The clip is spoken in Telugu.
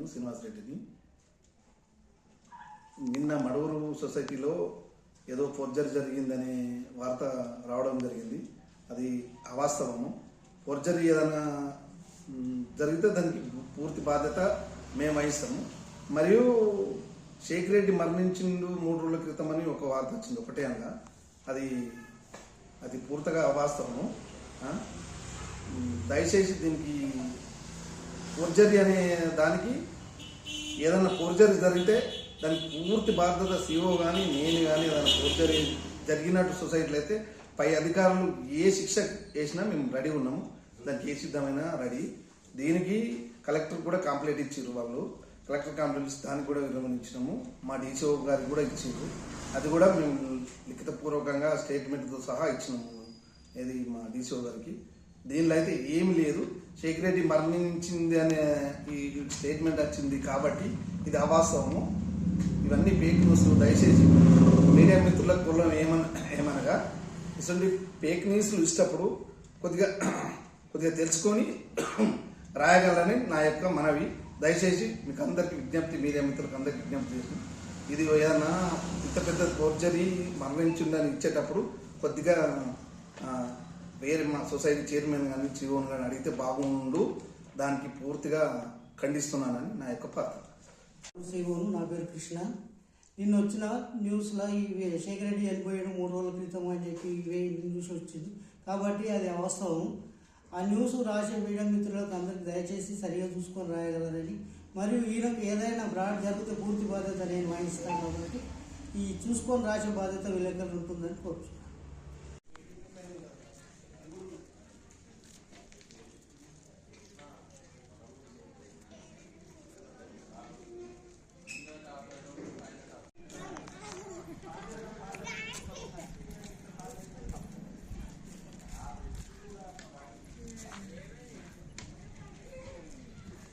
నేను శ్రీనివాస్ రెడ్డిని నిన్న మడూరు సొసైటీలో ఏదో ఫోర్జరీ జరిగిందనే వార్త రావడం జరిగింది. అది అవాస్తవము. ఫోర్జరీ ఏదైనా జరిగితే దానికి పూర్తి బాధ్యత మేము వహిస్తాము. మరియు షేక్ రెడ్డి మరణించిండు మూడు రోజుల క్రితం అని ఒక వార్త వచ్చింది ఒకటే అనగా. అది అది పూర్తిగా అవాస్తవము. దయచేసి దీనికి ఫోర్జరీ అనే దానికి ఏదైనా ఫోర్జరీ జరిగితే దానికి పూర్తి బాధ్యత సీఓ కానీ నేను కానీ ఏదైనా ఫోర్జరీ జరిగినట్టు సొసైటీలో అయితే పై అధికారులు ఏ శిక్ష వేసినా మేము రెడీ ఉన్నాము. దానికి ఏ సిద్ధమైనా రెడీ. దీనికి కలెక్టర్ కూడా కంప్లైంట్ ఇచ్చారు వాళ్ళు. కలెక్టర్ కంప్లైంట్ ఇచ్చి దానికి కూడా విరమణించినాము. మా డీసీఓ గారికి కూడా ఇచ్చారు అది కూడా మేము లిఖితపూర్వకంగా స్టేట్మెంట్తో సహా ఇచ్చినాము. ఇది మా డీసీఓ గారికి. దీనిలో అయితే ఏమి లేదు. షేక్ రెడ్డి మరణించింది అనే ఈ స్టేట్మెంట్ వచ్చింది కాబట్టి ఇది అవాస్తవము. ఇవన్నీ ఫేక్ న్యూస్ దయచేసి మీడియా మిత్రులకు కులం ఏమన ఏమనగా ఇటువంటి ఫేక్ న్యూస్లు ఇచ్చినప్పుడు కొద్దిగా కొద్దిగా తెలుసుకొని రాయగలరని నా యొక్క మనవి. దయచేసి మీకు అందరికి విజ్ఞప్తి మీడియా మిత్రులకు అందరికి విజ్ఞప్తి చేసి ఇది ఏదన్నా ఇంత పెద్ద ఫోర్జరీ మరణించిందని ఇచ్చేటప్పుడు కొద్దిగా వేరే మా సొసైటీ చైర్మన్ కానీ చివన్ కానీ అడిగితే బాగుండు దానికి పూర్తిగా ఖండిస్తున్నానని నా యొక్క పాత్ర శ్రీమోహన్ నా పేరు కృష్ణ. నిన్న వచ్చిన న్యూస్లో ఇవి శేఖర్ రెడ్డి చనిపోయాడు మూడు రోజుల క్రితం అని చెప్పి ఇవే న్యూస్ వచ్చింది. కాబట్టి అది అవస్థవం ఆ న్యూస్ రాసే మీడియా మిత్రులకు అందరికి దయచేసి సరిగా చూసుకొని రాయగలరని. మరియు ఈయనకు ఏదైనా ఫ్రాడ్ జరిగితే పూర్తి బాధ్యత నేను వహిస్తాను కాబట్టి ఈ చూసుకొని రాసే బాధ్యత విలేకరులు ఉంటుందని కోరుతున్నాను